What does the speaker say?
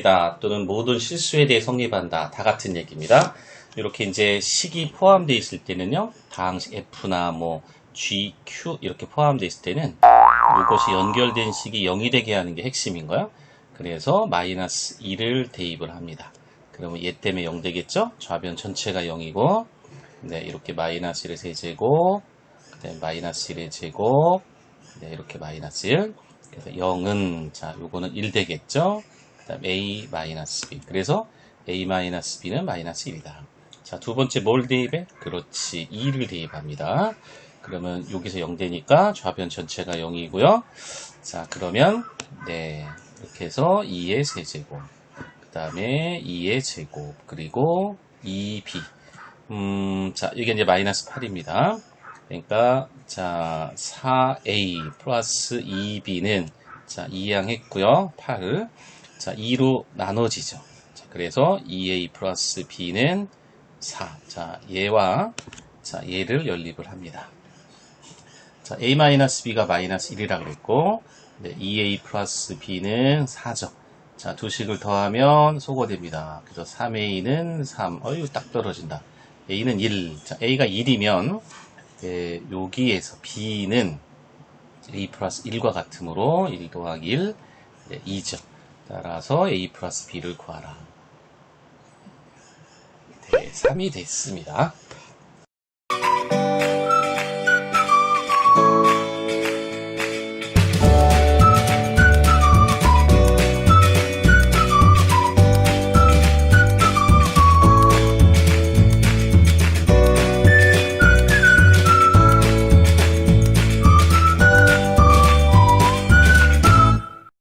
이다 또는 모든 실수에 대해 성립한다 다 같은 얘기입니다. 이렇게 이제 식이 포함되어 있을 때는요 다항식 F나 뭐 G, Q 이렇게 포함되어 있을 때는 이것이 연결된 식이 0이 되게 하는 게 핵심인 거야. 그래서 마이너스 2를 대입을 합니다. 그러면 얘 때문에 0 되겠죠? 좌변 전체가 0이고 네 이렇게 마이너스 1의 세제곱 네, 마이너스 1의 제곱 네, 이렇게 마이너스 1 그래서 0은 자 요거는 1 되겠죠? 그 다음 a 마이너스 b 그래서 a 마이너스 b는 마이너스 1이다. 자 두 번째 뭘 대입해? 그렇지 2를 대입합니다. 그러면 여기서 0 되니까 좌변 전체가 0이고요. 자 그러면 네 이렇게 해서 2의 세제곱 그 다음에 2의 제곱 그리고 2b 음, 자 이게 이제 마이너스 8입니다. 그러니까 자 4a 플러스 2b는 자 이항했고요 8을 자 2로 나눠지죠. 자, 그래서 2a 플러스 b는 4 자 얘와 자 얘를 연립을 합니다. 자 a 마이너스 b가 마이너스 1이라 그랬고 네, 2a 플러스 b는 4죠. 자 두 식을 더하면 소거됩니다. 그래서 3a는 3 어휴 딱 떨어진다. a는 1 자, a가 1이면 예, 여기에서 b는 a 플러스 1과 같으므로 1 더하기 1, 네, 2죠. 따라서 a 플러스 b를 구하라. 네, 3이 됐습니다.